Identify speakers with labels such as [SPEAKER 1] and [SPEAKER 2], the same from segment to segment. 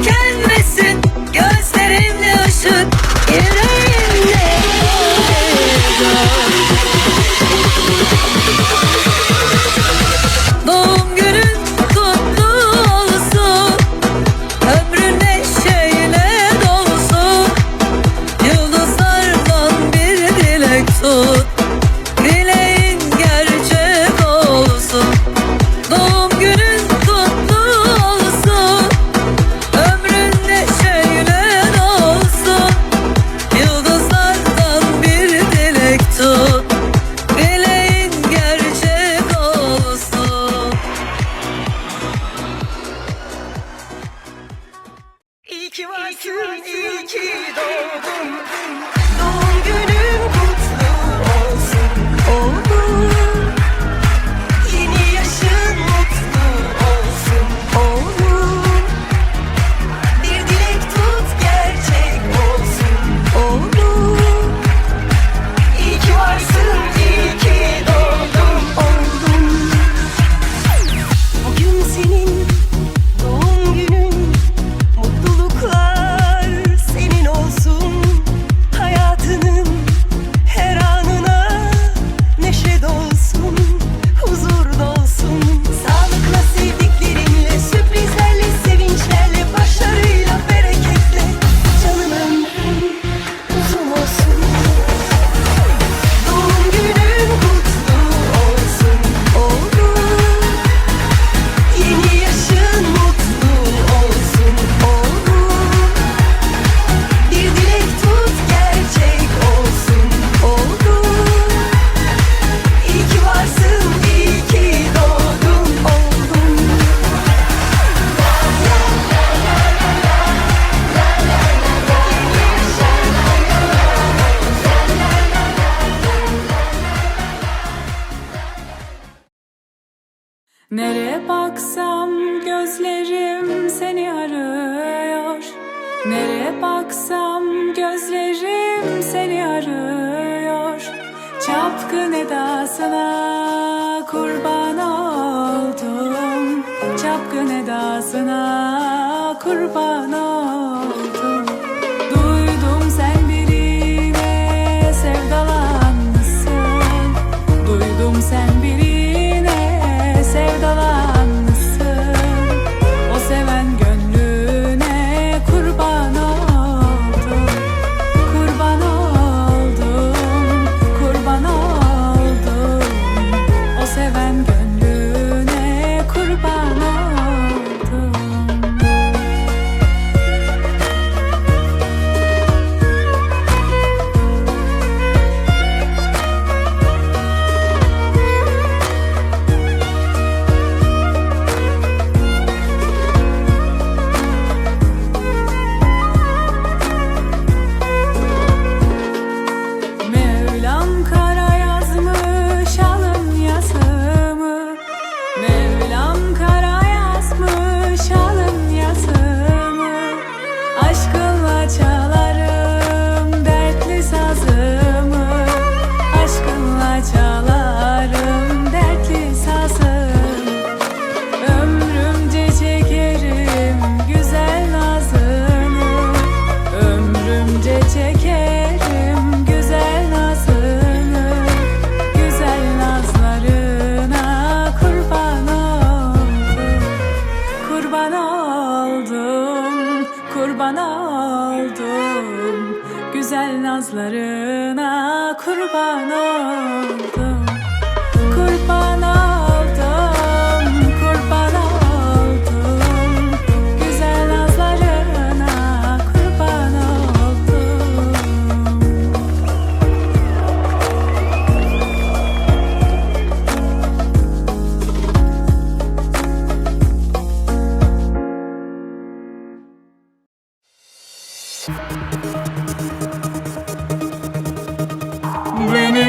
[SPEAKER 1] wanna Nereye baksam gözlerim seni arıyor. Nereye baksam gözlerim seni arıyor. Çapkın edasına kurban oldum. Çapkın edasına kurban oldum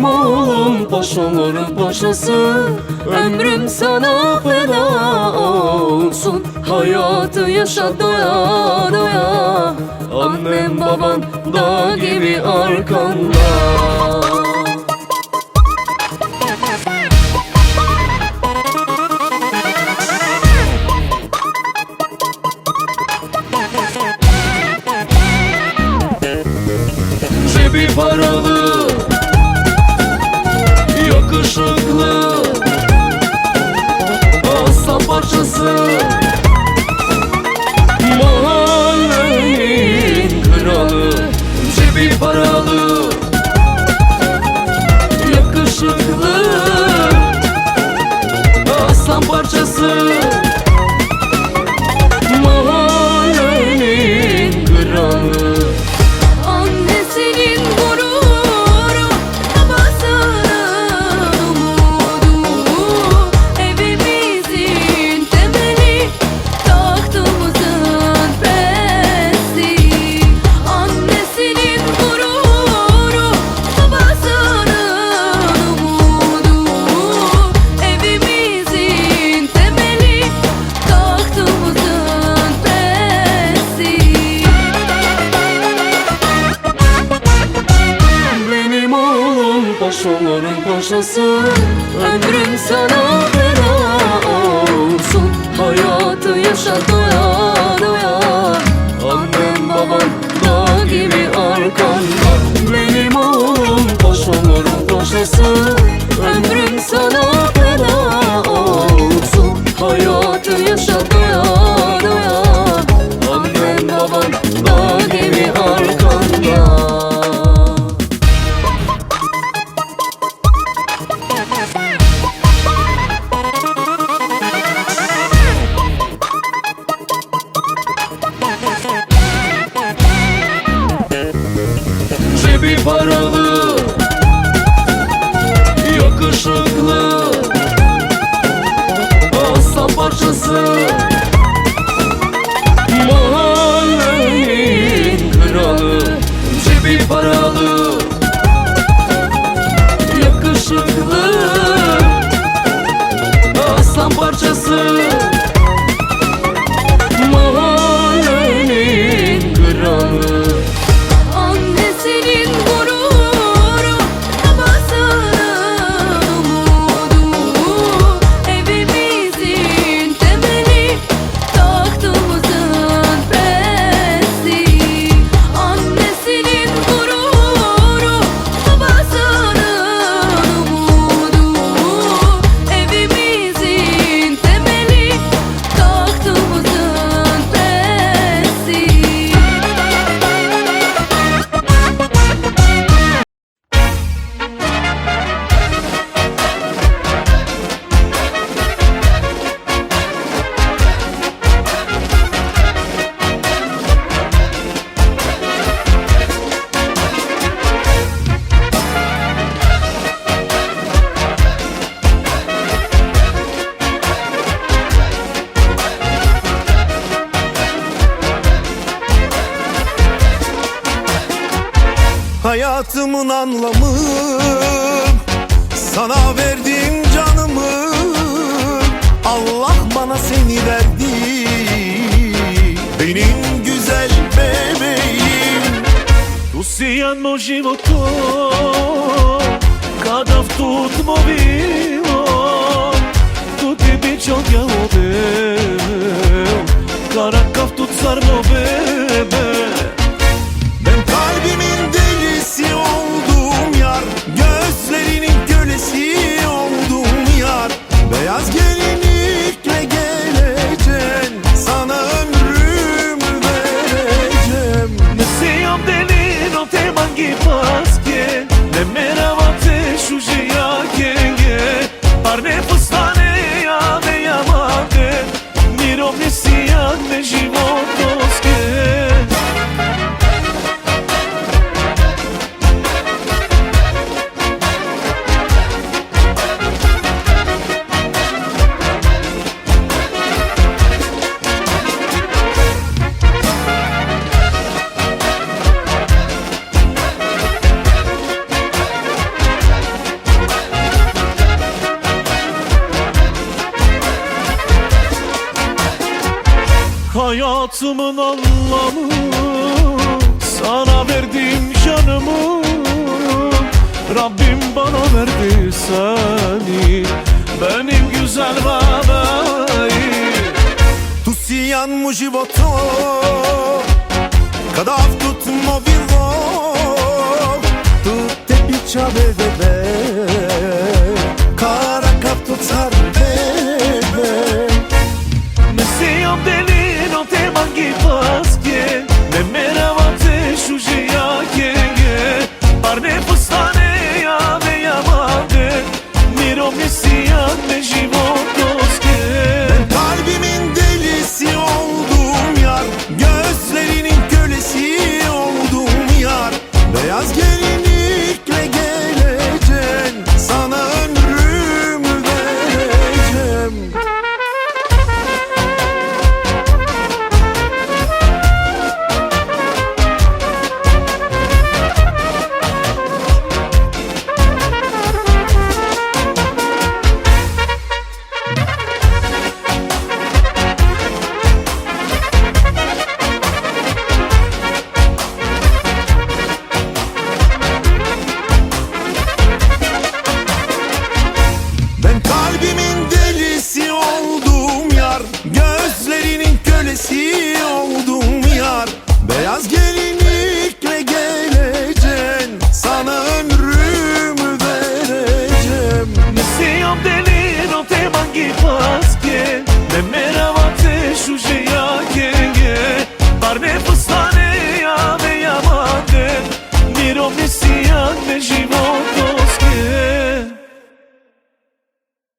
[SPEAKER 2] Benim oğlum boş olur boşası. Ömrüm sana feda olsun. Hayatı yaşa doya doya. Annem baban dağ gibi arkanda. Bir paralı Oh.
[SPEAKER 3] Hayatımın anlamı Sana verdiğim canımı Allah bana seni verdi. Benim güzel bebeğim
[SPEAKER 4] Tu si jedno životo Kada v tutmo bilo Tu ti bit ću odjelo bebe Karakav tu carno bebe hayatımın anlamı Sana verdim canımı. Rabbim bana verdi seni Benim güzel bebeğim
[SPEAKER 3] Tu si yanmu životo Kada avtut movilo Tu tebi čave bebe
[SPEAKER 4] život, život